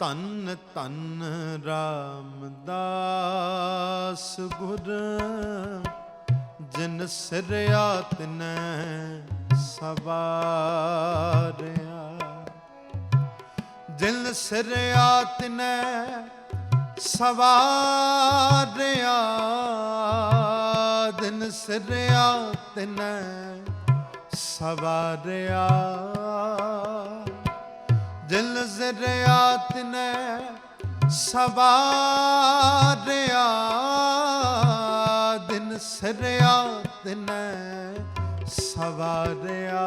ਧੰਨ ਧੰਨ ਰਾਮਦਾਸ ਗੁਰ, ਜਿਨ ਸਿਰਿਆ ਤਿਨੈ ਸਵਾਰਿਆ। ਜਿਨ ਸਿਰਿਆ ਤਿਨੈ ਸਵਾਰਿਆ ਦਿਨ ਸਿਰਿਆ ਤਿਨੈ ਸਵਾਰਿਆ। ਦਿਲ ਜ਼ਰਿਆ ਤਿਨੈ ਸਵਾਰਿਆ, ਦਿਨ ਸਿਰਿਆ ਤਿਨੈ ਸਵਾਰਿਆ।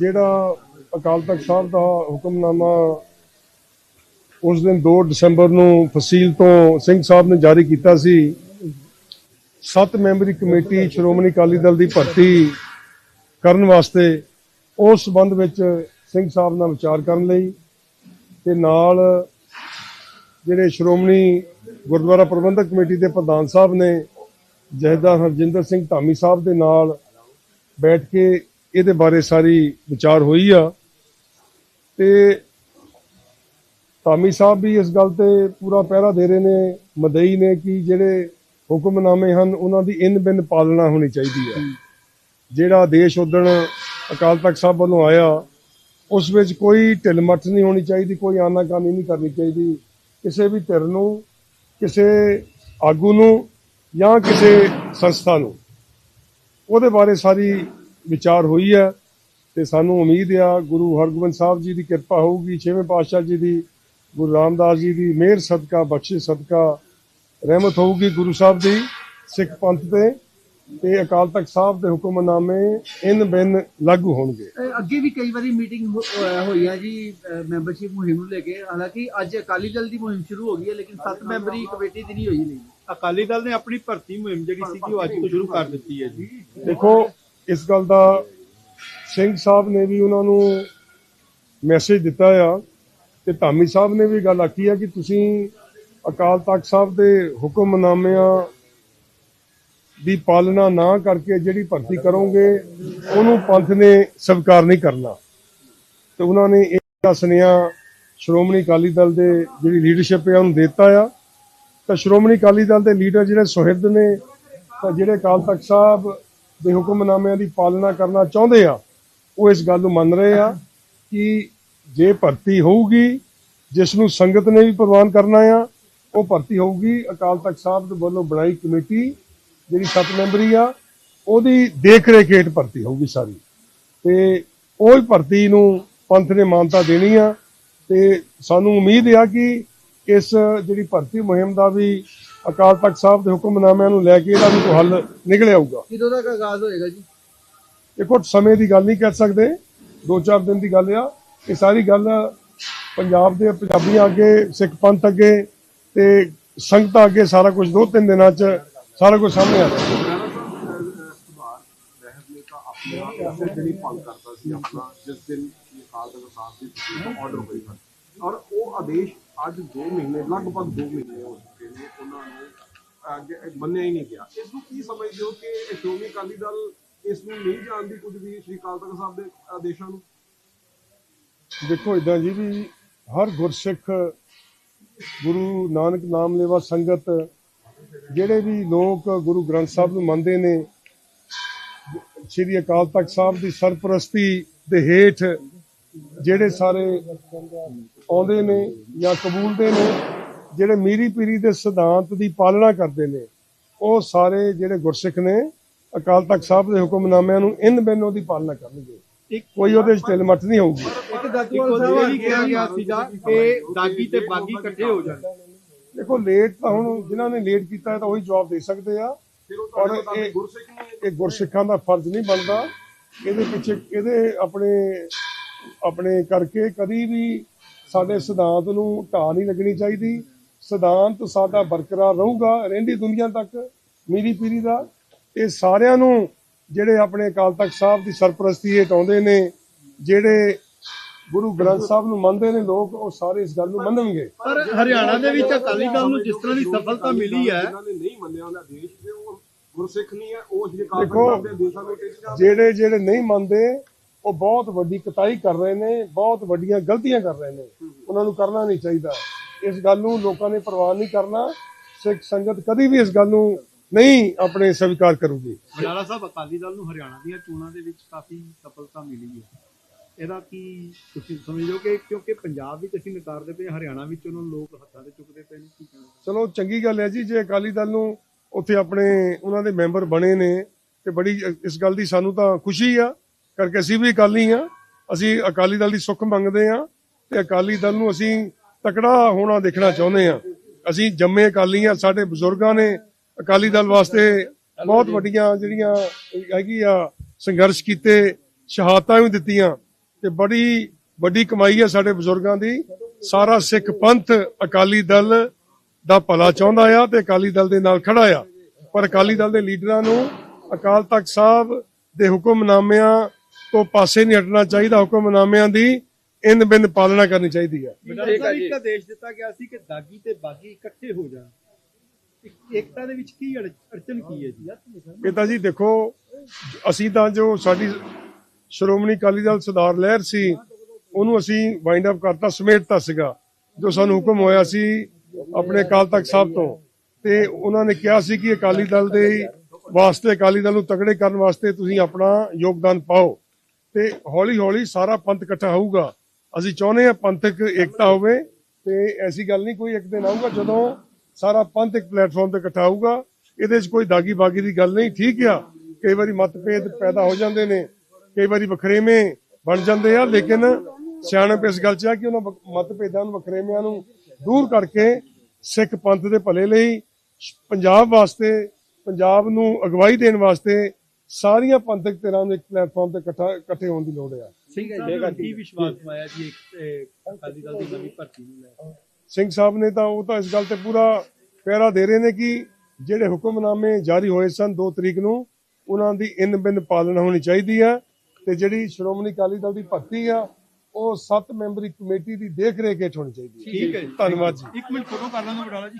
ਜਿਹੜਾ ਅਕਾਲ ਤਖਤ ਸਾਹਿਬ ਦਾ ਹੁਕਮਨਾਮਾ ਉਸ ਦਿਨ 2 ਦਸੰਬਰ ਨੂੰ ਫਸੀਲ ਤੋਂ ਸਿੰਘ ਸਾਹਿਬ ਨੇ ਜਾਰੀ ਕੀਤਾ ਸੀ, ਸੱਤ ਮੈਂਬਰੀ ਕਮੇਟੀ ਸ਼੍ਰੋਮਣੀ ਅਕਾਲੀ ਦਲ ਦੀ ਭਰਤੀ ਕਰਨ ਵਾਸਤੇ ਉਸ ਸੰਬੰਧ ਵਿੱਚ ਸਿੰਘ ਸਾਹਿਬ ਨਾਲ ਵਿਚਾਰ ਕਰਨ ਲਈ ਤੇ ਨਾਲ ਜਿਹੜੇ ਸ਼੍ਰੋਮਣੀ ਗੁਰਦੁਆਰਾ ਪ੍ਰਬੰਧਕ ਕਮੇਟੀ ਦੇ ਪ੍ਰਧਾਨ ਸਾਹਿਬ ਨੇ ਜਹੇਦਾਰ ਹਰਜਿੰਦਰ ਸਿੰਘ ਧਾਮੀ ਸਾਹਿਬ ਦੇ ਨਾਲ ਬੈਠ ਕੇ ਇਹਦੇ ਬਾਰੇ ਸਾਰੀ ਵਿਚਾਰ ਹੋਈ ਆ। ਤੇ ਧਾਮੀ ਸਾਹਿਬ ਵੀ ਇਸ ਗੱਲ ਤੇ ਪੂਰਾ ਪਹਿਰਾ ਦੇ ਰਹੇ ਨੇ, ਮਦਈ ਨੇ ਕਿ ਜਿਹੜੇ ਹੁਕਮਨਾਮੇ ਹਨ, ਉਹਨਾਂ ਦੀ ਇਨ ਬਿਨ ਪਾਲਣਾ ਹੋਣੀ ਚਾਹੀਦੀ ਹੈ ਜਿਹੜਾ ਆਦੇਸ਼ ਉਦਣ ਅਕਾਲ ਤਖਤ ਸਾਹਿਬ ਵੱਲੋਂ ਆਇਆ ਉਸ ਵਿੱਚ ਕੋਈ ਢਿਲਮੱਠ ਨਹੀਂ ਹੋਣੀ ਚਾਹੀਦੀ, ਕੋਈ ਆਨਾਕਾਨੀ ਨਹੀਂ ਕਰਨੀ ਚਾਹੀਦੀ। ਕਿਸੇ ਵੀ ਧਿਰ ਨੂੰ, ਕਿਸੇ ਆਗੂ ਨੂੰ ਜਾਂ ਕਿਸੇ ਸੰਸਥਾ ਨੂੰ। ਉਹਦੇ ਬਾਰੇ ਸਾਰੀ ਵਿਚਾਰ ਹੋਈ ਹੈ ਤੇ ਸਾਨੂੰ ਉਮੀਦ ਆ, ਗੁਰੂ ਹਰਗੋਬਿੰਦ ਸਾਹਿਬ ਜੀ ਦੀ ਕਿਰਪਾ ਹੋਊਗੀ, ਛੇਵੇਂ ਪਾਤਸ਼ਾਹ ਜੀ ਦੀ, ਗੁਰੂ ਰਾਮਦਾਸ ਜੀ ਦੀ ਮਿਹਰ ਸਦਕਾ, ਬਖਸ਼ਿਸ਼ ਸਦਕਾ ਰਹਿਮਤ ਹੋਊਗੀ ਗੁਰੂ ਸਾਹਿਬ ਦੀ ਸਿੱਖ ਪੰਥ ਤੇ। ਤੇ ਅਕਾਲ ਤਖਤ ਸਾਹਿਬ ਦੇ ਹੁਕਮਨਾਮੇ ਇਨ ਬਿਨ ਲਾਗੂ ਹੋਣਗੇ। ਅਹ ਅੱਗੇ ਵੀ ਕਈ ਵਾਰੀ ਮੀਟਿੰਗ ਹੋਈ ਆ ਜੀ ਮੈਂਬਰਸ਼ਿਪ ਮੁਹਿੰਮ ਨੂੰ ਲੈ ਕੇ। ਹਾਲਾਂਕਿ ਅੱਜ ਅਕਾਲੀ ਦਲ ਦੀ ਮੁਹਿੰਮ ਸ਼ੁਰੂ ਹੋ ਗਈ ਹੈ ਲੇਕਿਨ ਸੱਤ ਮੈਂਬਰੀ ਕਮੇਟੀ ਦੀ ਨਹੀਂ ਹੋਈ ਨਹੀਂ ਅਕਾਲੀ ਦਲ ਨੇ ਆਪਣੀ ਭਰਤੀ ਮੁਹਿੰਮ ਜਿਹੜੀ ਸੀਗੀ ਉਹ ਅੱਜ ਤੋਂ ਸ਼ੁਰੂ ਕਰ ਦਿੱਤੀ ਹੈ ਜੀ। ਦੇਖੋ ਇਸ ਗੱਲ ਦਾ ਸਿੰਘ ਸਾਹਿਬ ਨੇ ਵੀ ਉਹਨਾਂ ਨੂੰ ਮੈਸੇਜ ਦਿੱਤਾ ਆ ਤੇ ਧਾਮੀ ਸਾਹਿਬ ਨੇ ਵੀ ਗੱਲ ਆਖੀ ਆ ਕਿ ਤੁਸੀਂ ਅਕਾਲ ਤਖਤ ਸਾਹਿਬ ਦੇ ਹੁਕਮਨਾਮਿਆਂ ਦੀ ਪਾਲਣਾ ਨਾ ਕਰਕੇ ਜਿਹੜੀ ਭਰਤੀ ਕਰੋਗੇ, ਉਹਨੂੰ ਪੰਥ ਨੇ ਸਵੀਕਾਰ ਨਹੀਂ ਕਰਨਾ। ਤੇ ਉਹਨਾਂ ਨੇ ਇਹ ਸੁਨੇਹਾ ਸ਼੍ਰੋਮਣੀ ਅਕਾਲੀ ਦਲ ਦੇ ਜਿਹੜੀ ਲੀਡਰਸ਼ਿਪ ਹੈ ਉਹਨੂੰ ਦਿੱਤਾ ਆ। ਤਾਂ ਸ਼੍ਰੋਮਣੀ ਅਕਾਲੀ ਦਲ ਦੇ ਲੀਡਰ ਜਿਹੜੇ ਸੁਹਿਰਦ ਨੇ, ਤਾਂ ਜਿਹੜੇ ਅਕਾਲ ਤਖਤ ਸਾਹਿਬ ਦੇ ਹੁਕਮਨਾਮਿਆਂ ਦੀ ਪਾਲਣਾ ਕਰਨਾ ਚਾਹੁੰਦੇ ਆ, ਉਹ ਇਸ ਗੱਲ ਨੂੰ ਮੰਨ ਰਹੇ ਆ ਕਿ ਜੇ ਭਰਤੀ ਹੋਊਗੀ, ਜਿਸ ਨੂੰ ਸੰਗਤ ਨੇ ਵੀ ਪ੍ਰਵਾਨ ਕਰਨਾ ਆ, ਉਹ ਭਰਤੀ ਹੋਊਗੀ। ਅਕਾਲ ਤਖਤ ਸਾਹਿਬ ਦੇ ਵੱਲੋਂ ਬਣਾਈ ਕਮੇਟੀ ਜਿਹੜੀ ਸੱਤ ਮੈਂਬਰੀ ਆ ਉਹਦੀ ਦੇਖ ਰੇਖ ਹੇਠ ਭਰਤੀ ਹੋਊਗੀ ਸਾਰੀ। ਤੇ ਉਹ ਹੀ ਭਰਤੀ ਨੂੰ ਪੰਥ ਨੇ ਮਾਨਤਾ ਦੇਣੀ ਆ ਤੇ ਸਾਨੂੰ ਉਮੀਦ ਆ ਕਿ ਇਸ ਜਿਹੜੀ ਭਰਤੀ ਮੁਹਿੰਮ ਦਾ ਵੀ ਅਕਾਲ ਤਖਤ ਸਾਹਿਬ ਦੇ ਹੁਕਮਨਾਮਿਆਂ ਨੂੰ ਲੈ ਕੇ ਇਹਦਾ ਵੀ ਕੋਈ ਹੱਲ ਨਿਕਲ ਆਊਗਾ ਕਿਦੋਂ ਤੱਕ ਆਗਾਜ਼ ਹੋਏਗਾ ਜੀ? ਦੇਖੋ ਸਮੇਂ ਦੀ ਗੱਲ ਨਹੀਂ ਕਰ ਸਕਦੇ। ਦੋ ਚਾਰ ਦਿਨ ਦੀ ਗੱਲ ਆ। ਇਹ ਸਾਰੀ ਗੱਲ ਪੰਜਾਬ ਦੇ ਪੰਜਾਬੀਆਂ ਅੱਗੇ ਸਿੱਖ ਪੰਥ ਅੱਗੇ ਤੇ ਸੰਗਤਾਂ ਅੱਗੇ ਸਾਰਾ ਕੁਝ ਦੋ ਤਿੰਨ ਦਿਨਾਂ 'ਚ ਸਾਰਾ ਕੁਝ ਸਾਹਮਣੇ ਆ ਜਾਏਗਾ ਜਿਹੜੀ ਭੰਗ ਕਰਦਾ ਸੀ ਆਪਣਾ ਜਿਸ ਦਿਨ ਇਹ ਅਕਾਲ ਤਖਤ ਦੀ ਆਰਡਰ ਹੋਈ ਹੈ ਔਰ ਉਹ ਆਦੇਸ਼ ਅੱਜ 2 ਮਹੀਨੇ ਲਗਭਗ 2 ਮਹੀਨੇ ਹੋ ਚੁੱਕੇ ਨੇ ਉਹਨਾਂ ਨੂੰ ਅੱਗੇ ਮੰਨਿਆ ਹੀ ਨਹੀਂ ਗਿਆ ਇਸ ਨੂੰ ਕੀ ਸਮਝਦੇ ਹੋ ਕਿ ਸ਼੍ਰੋਮਣੀ ਅਕਾਲੀ ਦਲ ਇਸ ਨੂੰ ਨਹੀਂ ਜਾਣਦੀ ਕੁਝ ਵੀ ਸ਼੍ਰੀ ਅਕਾਲ ਤਖਤ ਸਾਹਿਬ ਦੇ ਆਦੇਸ਼ਾਂ ਨੂੰ ਦੇਖੋ ਇਦਾਂ ਜੀ ਵੀ ਹਰ ਗੁਰਸਿੱਖ ਗੁਰੂ ਨਾਨਕ ਨਾਮ ਲੇਵਾ ਸੰਗਤ ਜਿਹੜੇ ਵੀ ਲੋਕ ਗੁਰੂ ਗ੍ਰੰਥ ਸਾਹਿਬ ਨੂੰ ਮੰਨਦੇ ਨੇ ਸ੍ਰੀ ਅਕਾਲ ਤਖਤ ਸਾਹਿਬ ਦੀ ਸਰਪ੍ਰਸਤੀ ਦੇ ਹੇਠ ਜਿਹੜੇ ਸਾਰੇ ਆਉਂਦੇ ਨੇ ਜਾਂ ਕਬੂਲਦੇ ਨੇ ਜਿਹੜੇ ਮੀਰੀ ਪੀਰੀ ਦੇ ਸਿਧਾਂਤ ਦੀ ਪਾਲਣਾ ਕਰਦੇ ਨੇ ਉਹ ਸਾਰੇ ਜਿਹੜੇ ਗੁਰਸਿੱਖ ਨੇ ਅਕਾਲ ਤਖਤ ਸਾਹਿਬ ਦੇ ਹੁਕਮਨਾਮਿਆਂ ਨੂੰ ਇਨ ਬਿਨ ਉਹਦੀ ਪਾਲਣਾ ਕਰਨਗੇ। ਇੱਕ ਕੋਈ ਉਹਦੇ ਚ ਢਿੱਲ ਮੱਠ ਨਹੀਂ ਹੋਊਗੀ। ਇੱਕ ਦਾਤੂ ਇੱਕੋ ਸਾਹਿਬ ਇਹ ਵੀ ਕਿਹਾ ਗਿਆ ਸੀਗਾ ਕਿ ਦਾਗੀ ਤੇ ਬਾਗੀ ਇਕੱਠੇ ਹੋ ਜਾਣ। ਦੇਖੋ ਲੇਟ ਤਾਂ ਹੁਣ ਜਿਨ੍ਹਾਂ ਨੇ ਲੇਟ ਕੀਤਾ ਹੈ ਤਾਂ ਉਹੀ ਜਵਾਬ ਦੇ ਸਕਦੇ ਆ। ਔਰ ਇਹ- ਇਹ ਗੁਰਸਿੱਖਾਂ ਦਾ ਫਰਜ਼ ਨਹੀਂ ਬਣਦਾ। ਇਹਦੇ ਪਿੱਛੇ ਇਹਦੇ ਆਪਣੇ ਆਪਣੇ ਕਰਕੇ ਕਦੀ ਵੀ ਸਾਡੇ ਸਿਧਾਂਤ ਨੂੰ ਢਾਹ ਨਹੀਂ ਲੱਗਣੀ ਚਾਹੀਦੀ। ਸਿਧਾਂਤ ਸਾਡਾ ਬਰਕਰਾਰ ਰਹੂਗਾ ਰਹਿੰਦੀ ਦੁਨੀਆ ਤੱਕ ਮੀਰੀ ਪੀਰੀ ਦਾ। ਇਹ ਸਾਰਿਆਂ ਨੂੰ ਜਿਹੜੇ ਆਪਣੇ ਅਕਾਲ ਤਖਤ ਸਾਹਿਬ ਦੀ ਸਰਪ੍ਰਸਤੀ ਹੇਠ ਆਉਂਦੇ ਨੇ ਜਿਹੜੇ ਗੁਰੂ ਗ੍ਰੰਥ ਸਾਹਿਬ ਨੂੰ ਮੰਨਦੇ ਨੇ ਲੋਕ ਉਹ ਸਾਰੇ ਇਸ ਗੱਲ ਨੂੰ ਮੰਨਣਗੇ। ਪਰ ਹਰਿਆਣਾ ਦੇ ਵਿੱਚ ਅਕਾਲੀ ਦਲ ਨੂੰ ਜਿਸ ਤਰ੍ਹਾਂ ਦੀ ਸਫਲਤਾ ਮਿਲੀ ਹੈ ਜਿਨ੍ਹਾਂ ਨੇ ਨਹੀਂ ਮੰਨਿਆ ਉਹਦਾ ਦੇਸ਼ ਤੇ ਉਹ ਗੁਰਸਿੱਖ ਨਹੀਂ ਹੈ ਉਹ ਸ਼੍ਰੀ ਅਕਾਲ ਤਖਤ ਦੇਖੋ, ਸਾਹਿਬ ਦੇ ਆਦੇਸ਼ਾਂ ਨੂੰ ਟੇਕ ਜਾ ਜਿਹੜੇ ਜਿਹੜੇ ਨਹੀਂ ਮੰਨਦੇ ਉਹ ਬਹੁਤ ਵੱਡੀ ਕਤਾਈ ਕਰ ਰਹੇ ਨੇ ਬਹੁਤ ਵੱਡੀਆਂ ਗਲਤੀਆਂ ਕਰ ਰਹੇ ਨੇ। ਉਹਨਾਂ ਨੂੰ ਕਰਨਾ ਨਹੀਂ ਚਾਹੀਦਾ। ਇਸ ਗੱਲ ਨੂੰ ਲੋਕਾਂ ਨੇ ਪ੍ਰਵਾਨ ਨਹੀਂ ਕਰਨਾ। ਸਿੱਖ ਸੰਗਤ ਕਦੀ ਵੀ ਇਸ ਗੱਲ ਨੂੰ ਨਹੀਂ ਆਪਣੇ ਸਵੀਕਾਰ ਕਰੂਗੀ। ਬਡਾਲਾ ਸਾਹਿਬ ਅਕਾਲੀ ਦਲ ਨੂੰ ਹਰਿਆਣਾ ਦੀਆਂ ਚੋਣਾਂ ਦੇ ਵਿੱਚ ਕਾਫੀ ਸਫਲਤਾ ਮਿਲੀ ਹੈ। ਇਹਦਾ ਕੀ ਤੁਸੀਂ ਸਮਝਦੇ ਕਿ ਕਿਉਂਕਿ ਪੰਜਾਬ ਵਿੱਚ ਅਸੀਂ ਨਕਾਰਦੇ ਪਏ ਹਰਿਆਣਾ ਵਿੱਚ ਉਹਨਾਂ ਨੂੰ ਲੋਕ ਹੱਥਾਂ ਤੇ ਚੁੱਕਦੇ ਪਏ ਨੇ ਕੀ ਕਹਿਣਾ? ਚਲੋ ਚੰਗੀ ਗੱਲ ਹੈ ਜੀ ਜੇ ਅਕਾਲੀ ਦਲ ਨੂੰ ਉੱਥੇ ਆਪਣੇ ਉਹਨਾਂ ਦੇ ਮੈਂਬਰ ਬਣੇ ਨੇ ਤੇ ਬੜੀ ਇਸ ਗੱਲ ਦੀ ਸਾਨੂੰ ਤਾਂ ਖੁਸ਼ੀ ਆ ਕਰਕੇ ਅਸੀਂ ਵੀ ਅਕਾਲੀ ਆ ਅਸੀਂ ਅਕਾਲੀ ਦਲ ਦੀ ਸੁੱਖ ਮੰਗਦੇ ਆ ਤੇ ਅਕਾਲੀ ਦਲ ਨੂੰ ਅਸੀਂ ਤਕੜਾ ਹੋਣਾ ਦੇਖਣਾ ਚਾਹੁੰਦੇ ਆ। ਅਸੀਂ ਜੰਮੇ ਅਕਾਲੀ ਆ ਸਾਡੇ ਬਜ਼ੁਰਗਾਂ ਨੇ ਅਕਾਲੀ ਦਲ ਵਾਸਤੇ ਬਹੁਤ ਵੱਡੀਆਂ ਜਿਹੜੀਆਂ ਹੈਗੀ ਆ ਸੰਘਰਸ਼ ਕੀਤੇ ਸ਼ਹਾਦਤਾਂ ਵੀ ਦਿੱਤੀਆਂ ਤੇ ਬੜੀ ਵੱਡੀ ਕਮਾਈ ਹੈ ਸਾਡੇ ਬਜ਼ੁਰਗਾਂ ਦੀ। ਸਾਰਾ ਸਿੱਖ ਪੰਥ ਅਕਾਲੀ ਦਲ ਦਾ ਭਲਾ ਚਾਹੁੰਦਾ ਆ ਤੇ ਅਕਾਲੀ ਦਲ ਦੇ ਨਾਲ ਖੜਾ ਆ। ਪਰ ਅਕਾਲੀ ਦਲ ਦੇ ਲੀਡਰਾਂ ਨੂੰ ਅਕਾਲ ਤਖਤ ਸਾਹਿਬ ਦੇ ਹੁਕਮਨਾਮਿਆਂ ਤੋਂ ਪਾਸੇ ਨਹੀਂ ਹਟਣਾ ਚਾਹੀਦਾ। ਹੁਕਮਨਾਮਿਆਂ ਦੀ ਇਨ ਬਿਨ ਪਾਲਣਾ ਕਰਨੀ ਚਾਹੀਦੀ ਹੈ ਬਡਾਲਾ ਸਾਹਿਬ ਇੱਕ ਆਦੇਸ਼ ਦਿੱਤਾ ਗਿਆ ਸੀ ਕਿ ਦਾਗੀ ਤੇ ਬਾਗੀ ਇਕੱਠੇ ਹੋ ਜਾਣ। ਇੱਕ- ਏਕਤਾ ਦੇ ਵਿੱਚ ਕੀ ਅੜ- ਅੜਚਨ ਕੀ ਹੈ ਜੀ? ਇਹ ਤਾਂ ਜੀ ਦੇਖੋ ਅਸੀਂ ਤਾਂ ਜੋ ਸਾਡੀ ਸ਼੍ਰੋਮਣੀ ਅਕਾਲੀ ਦਲ ਸਰਦਾਰ ਲਹਿਰ ਸੀ, ਉਹਨੂੰ ਅਸੀਂ ਵਾਈਂਡ ਅਪ ਕਰਤਾ ਸਮੇਟਤਾ ਸੀਗਾ, ਜੋ ਸਾਨੂੰ ਹੁਕਮ ਹੋਇਆ ਸੀ ਆਪਣੇ ਅਕਾਲ ਤਖਤ ਸਾਹਿਬ ਤੋਂ। ਤੇ ਉਹਨਾਂ ਨੇ ਕਿਹਾ ਸੀ ਕਿ ਅਕਾਲੀ ਦਲ ਦੇ ਵਾਸਤੇ, ਅਕਾਲੀ ਦਲ ਨੂੰ ਤਗੜੇ ਕਰਨ ਵਾਸਤੇ ਤੁਸੀਂ ਆਪਣਾ ਯੋਗਦਾਨ ਪਾਓ। ਤੇ ਹੌਲੀ ਹੌਲੀ ਸਾਰਾ ਪੰਥ ਇਕੱਠਾ ਹੋਊਗਾ। ਅਸੀਂ ਚਾਹੁੰਦੇ ਹਾਂ ਪੰਥਕ ਏਕਤਾ ਹੋਵੇ, ਤੇ ਐਸੀ ਗੱਲ ਨਹੀਂ ਕੋਈ ਇੱਕ ਦਿਨ ਆਊਗਾ ਜਦੋਂ ਸਾਰਾ ਪੰਥ ਇੱਕ ਪਲੇਟਫਾਰਮ ਤੇ ਇਕੱਠਾ ਹੋਊਗਾ। ਇਹਦੇ 'ਚ ਕੋਈ ਦਾਗੀ ਬਾਗੀ ਦੀ ਗੱਲ ਨਹੀਂ। ਠੀਕ ਆ, ਕਈ ਵਾਰੀ ਮਤਭੇਦ ਪੈਦਾ ਹੋ ਜਾਂਦੇ ਨੇ। ਕਈ ਵਾਰੀ ਵਖਰੇਵੇਂ ਬਣ ਜਾਂਦੇ ਆ ਲੇਕਿਨ ਸਿਆਣਪ ਇਸ ਗੱਲ 'ਚ ਆ ਕਿ ਉਹਨਾਂ ਮਤਭੇਦਾਂ ਨੂੰ ਵਖਰੇਵਿਆਂ ਨੂੰ ਦੂਰ ਕਰਕੇ ਸਿੱਖ ਪੰਥ ਦੇ ਭਲੇ ਲਈ ਪੰਜਾਬ ਵਾਸਤੇ ਪੰਜਾਬ ਨੂੰ ਅਗਵਾਈ ਦੇਣ ਵਾਸਤੇ ਸਾਰੀਆਂ ਪੰਥਕ ਧਿਰਾਂ ਨੂੰ ਇੱਕ ਪਲੇਟਫਾਰਮ ਤੇ ਇਕੱਠਾ ਇਕੱਠੇ ਹੋਣ ਦੀ ਲੋੜ ਹੈ ਸਾਹਿਬ ਕੀ ਵਿਸ਼ਵਾਸ ਪਾਇਆ ਜੀ ਇੱਕ ਇਹ ਅਕਾਲੀ ਦਲ ਦੀ ਨਵੀਂ ਭਰਤੀ ਨੂੰ ਲੈ ਕੇ? ਸਿੰਘ ਸਾਹਿਬ ਨੇ ਤਾਂ ਉਹ ਤਾਂ ਇਸ ਗੱਲ ਤੇ ਪੂਰਾ ਪਹਿਰਾ ਦੇ ਰਹੇ ਨੇ ਕਿ ਜਿਹੜੇ ਹੁਕਮਨਾਮੇ ਜਾਰੀ ਹੋਏ ਸਨ 2 ਤਰੀਕ ਨੂੰ ਉਹਨਾਂ ਦੀ ਇਨ ਬਿਨ ਪਾਲਣਾ ਹੋਣੀ ਚਾਹੀਦੀ ਆ। ਤੇ ਜਿਹੜੀ ਸ਼੍ਰੋਮਣੀ ਅਕਾਲੀ ਦਲ ਦੀ ਭਰਤੀ ਆ ਉਹ 7 ਮੈਂਬਰੀ ਕਮੇਟੀ ਦੀ ਦੇਖ ਰੇਖ ਹੇਠ ਹੋਣੀ ਚਾਹੀਦੀ ਹੈ। ਠੀਕ ਹੈ ਧੰਨਵਾਦ ਜੀ। ਇੱਕ ਮਿੰਟ ਫੋਟੋ ਕਰ ਲੈਣਾ ਬਡਾਲਾ ਜੀ।